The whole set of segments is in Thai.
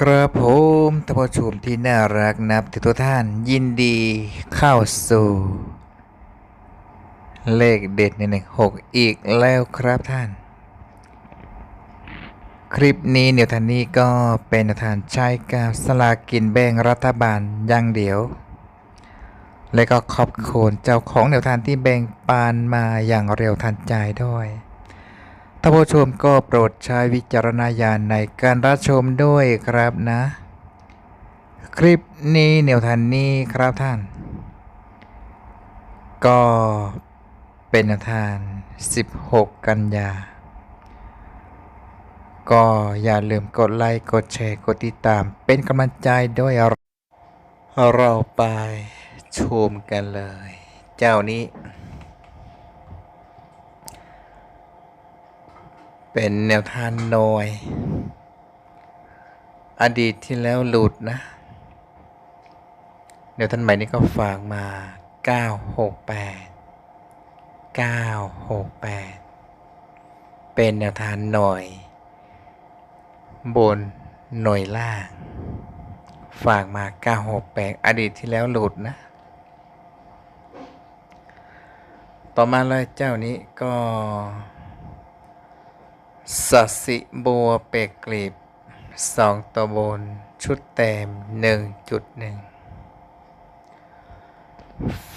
กระผมท่านผู้ชมที่น่ารักนับทุกท่านยินดีเข้าสู่ เลขเด็ดในหนึ่งหกอีกแล้วครับท่าน คลิปนี้เนียวทันนี้ก็เป็นแนวทานใช้กับสลากินแบ่งรัฐบาลอย่างเดียว และก็ขอบคุณเจ้าของแนวทานที่แบ่งปานมาอย่างเร็วทันใจด้วย ท่านผู้ชมก็โปรดใช้วิจารณญาณในการรับชมด้วยครับนะ คลิปนี้แนวทางนี้ครับท่าน ก็เป็นแนวทาง 16 กันยา ก็อย่าลืมกดไลค์กดแชร์กดติดตามเป็นกำลังใจด้วยเราไปชมกันเลย เจ้านี้ เป็นแนวทางหน่อยอดีตที่แล้วหลุดนะแนวทางใหม่นี้ก็ฝากมา 968 968 เป็นแนวทางหน่อย บนหน่วยล่าง ฝากมา 968 อดีตที่แล้วหลุดนะ ต่อมาเลยเจ้านี้ก็ สสิบัวเปกกลีบสองตัวบน ชุดเต็มหนึ่งจุดหนึ่ง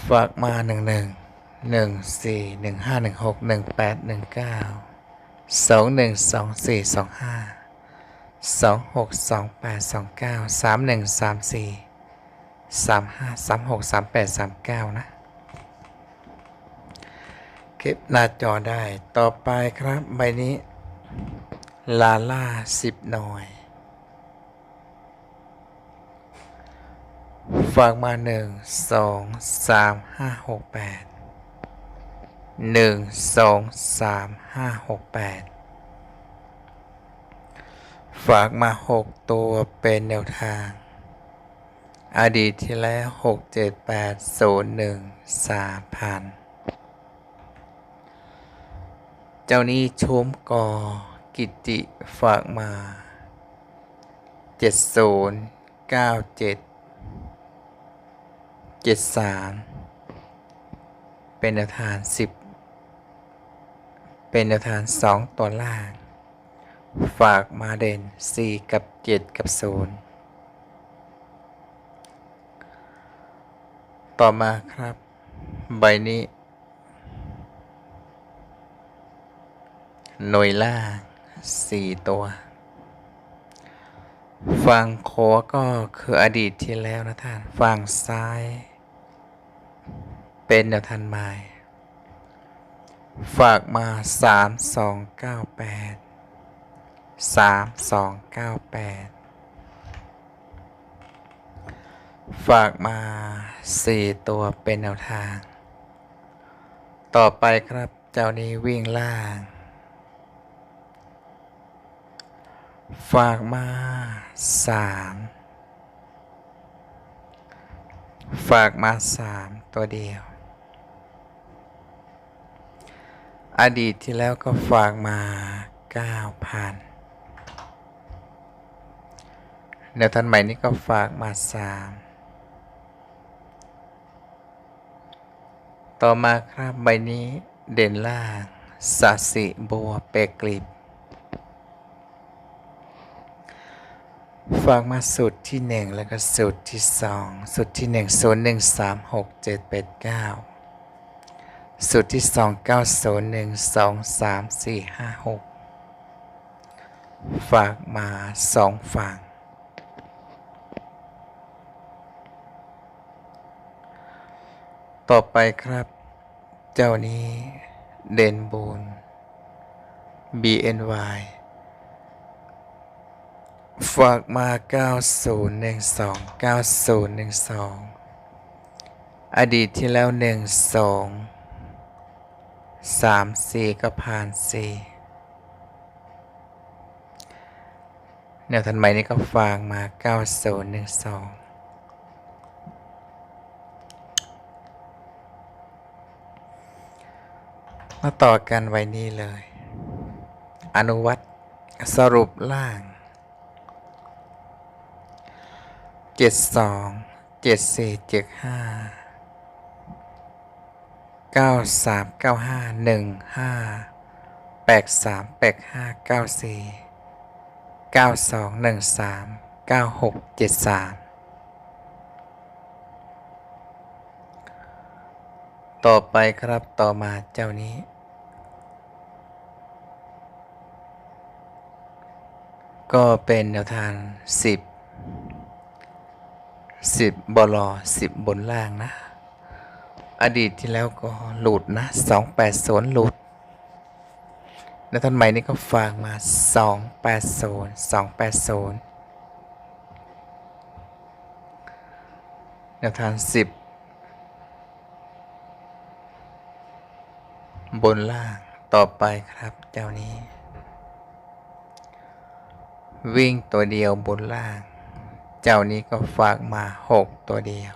ฝากมาหนึ่งหนึ่งหนึ่งสี่หนึ่งห้าหนึ่งหกหนึ่งแปดหนึ่งเก้าสองหนึ่งสองสี่สองห้าสองหกสองแปดสองเก้าสามหนึ่งสามสี่สามห้าสามหกสามแปดสามเก้านะเก็บหน้าจอได้ต่อไปครับใบนี้ ลาล่าสิบหน่อย ฝากมาหนึ่งสองสามห้าหกแปดหนึ่งสองสามห้าหกแปดฝากมาหกตัวเป็นแนวทาง อดีตที่แล้วหกเจ็ดแปดศูนย์หนึ่งสามพัน เจ้านี้โชมกอ กิติฝากมา เจ็ดศูนย์เก้าเจ็ดเจ็ดสามเป็นแนวทานสิบเป็นแนวทานสองตัวล่าง ฝากมาเด่นสี่กับเจ็ดกับศูนย์ต่อมาครับ ใบนี้ หน่วยล่างสี่ตัว ฝั่งขวาก็คืออดีตที่แล้วนะท่าน ฝั่งซ้าย เป็นแนวทันไม้ฝากมาสามสองเก้าแปดสามสองเก้าแปดฝากมาสี่ตัวเป็นแนวทาง ต่อไปครับเจ้านี้วิ่งล่าง ฝากมาสามฝากมาสามตัวเดียว อดีตที่แล้วก็ฝากมาเก้าพันแนวทันใหม่นี้ก็ฝากมาสามต่อมาครับใบนี้เด่นล่างสัสิบัวเปกลิบ ฝากมาสุดที่หนึ่งแล้วก็สุดที่สองสุดที่หนึ่งศูนย์หนึ่งสามหกเจ็ดแปดเก้าสุดที่สองเก้าศูนย์หนึ่งสองสามสี่ห้าหกฝากมาสองฝั่งต่อไปครับ เจ้านี้เด่นบูน BNY ฝากมา 9012 9012 อดีตที่แล้ว 12 34 ก็ผ่าน 4 แนวทันใหม่นี้ก็ฝากมา 9012มาต่อกันไว้นี้เลย อนุวัตสรุปล่าง เจ็ดสองเจ็ดสี่เจ็ดห้าเก้าสามเก้าห้าหนึ่งห้าแปดสามแปดห้าเก้าสี่เก้าสองหนึ่งสามเก้าหกเจ็ดสามต่อไปครับต่อมาเจ้านี้ก็เป็นแนวทางสิบ สิบบลอสิบบนล่างนะ อดีตที่แล้วก็หลุดนะสองแปดศูนย์หลุด แล้วท่านใหม่นี่ก็ฝากมาสองแปดศูนย์สองแปดศูนย์แนวทางสิบบนล่างต่อไปครับเจ้านี้ วิ่งตัวเดียวบนล่าง เจ้านี้ก็ฝากมาหกตัวเดียว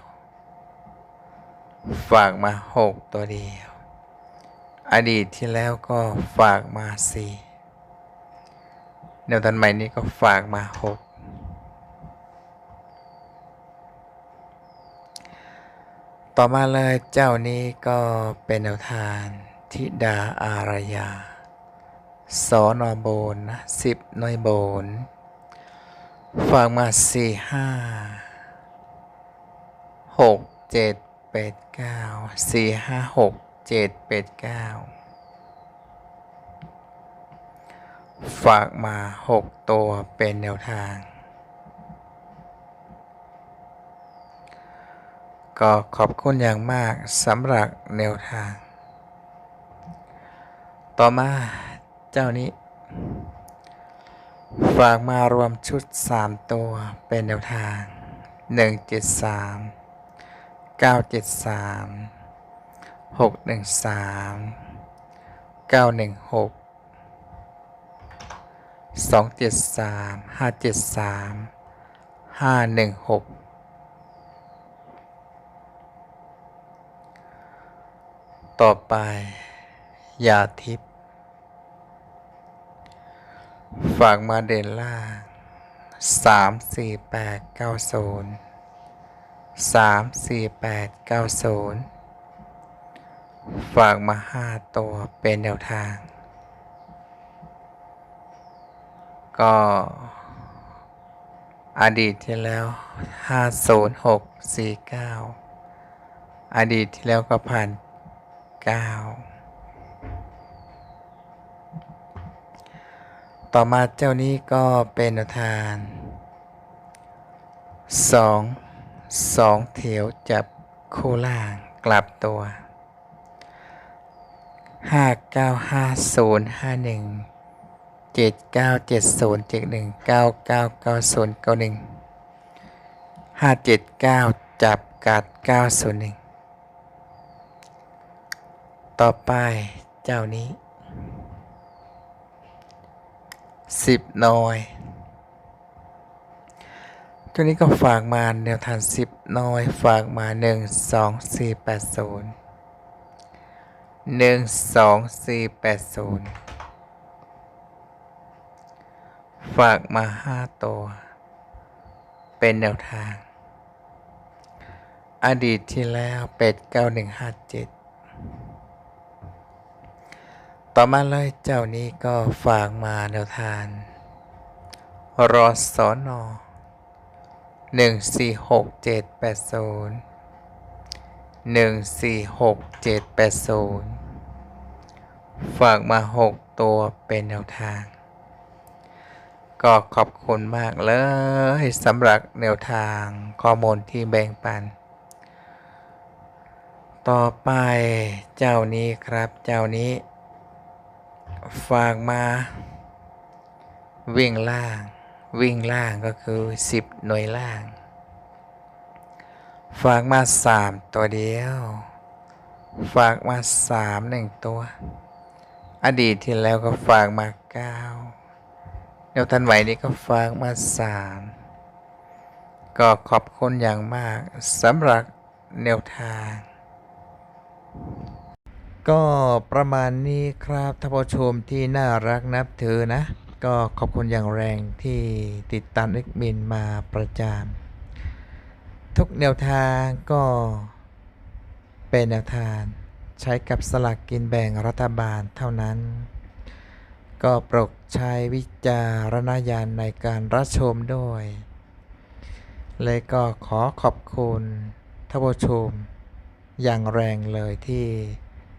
ฝากมาหกตัวเดียว อดีตที่แล้วก็ฝากมาสี่แนวตันใหม่นี้ก็ฝากมาหกต่อมาเลยเจ้านี้ก็เป็นแนวทางทิดาอารยาสอนอโบนนะสิบน่วยโบน ฝากมาสี่ห้าหกเจ็ดแปดเก้าสี่ห้าหกเจ็ดแปดเก้าฝากมาหกตัวเป็นแนวทาง ก็ขอบคุณอย่างมากสำหรับแนวทาง ต่อมาเจ้านี้ ฝากมารวมชุด 3 ตัวเป็นแนวทาง 173 973 613 916 273 573 516ต่อไป ยาทิพย์ ฝากมาเดนล่าสามสี่แปดเก้าศูนย์สามสี่แปดเก้าศูนย์ฝากมาห้าตัวเป็นแนวทาง ก็อดีตที่แล้วห้าศูนย์หกสี่เก้าอดีตที่แล้วก็ผ่านเก้า ต่อมาเจ้านี้ก็เป็นทานสองสองเถียวจับคู่ล่างกลับตัวห้าเก้าห้าศูนย์ห้าหนึ่งเจ็ดเก้าเจ็ดศูนย์เจ็ดหนึ่งเก้าเก้าเก้าศูนย์เก้าหนึ่งห้าเจ็ดเก้าจับกัดเก้าศูนย์หนึ่งต่อไปเจ้านี้ 10 หน่วย ตัวนี้ก็ฝากมาแนวทาง 10 หน่วย ฝากมา 1 2 4 8 0 1 2 4 8 0 ฝากมา 5 ตัว เป็นแนวทาง อดีตที่แล้ว 8 9 1 5 7 ต่อมาเลยเจ้านี้ก็ฝากมาแนวทางรอสอนอหนึ่งสี่หกเจ็ดแปดศูนย์หนึ่งสี่หกเจ็ดแปดศูนย์ฝากมาหกตัวเป็นแนวทาง ก็ขอบคุณมากเลยสำหรับแนวทางข้อมูลที่แบ่งปัน ต่อไปเจ้านี้ครับเจ้านี้ ฝากมาวิ่งล่าง วิ่งล่างก็คือ 10 หน่วยล่าง ฝากมา 3 ตัวเดียว ฝากมา3หนึ่งตัว อดีตที่แล้วก็ฝากมา9แนวทันไหวนี้ก็ฝากมา 3 ก็ขอบคุณอย่างมากสำหรับแนวทาง ก็ประมาณนี้ครับท่านผู้ชมที่น่ารักนับถือนะ ก็ขอบคุณอย่างแรงที่ติดตามเอ็กมินมาประจานทุกแนวทางก็เป็นแนวทางใช้กับสลากกินแบ่งรัฐบาลเท่านั้น ก็โปรดใช้วิจารณญาณในการรับชมด้วย และก็ขอขอบคุณท่านผู้ชมอย่างแรงเลยที่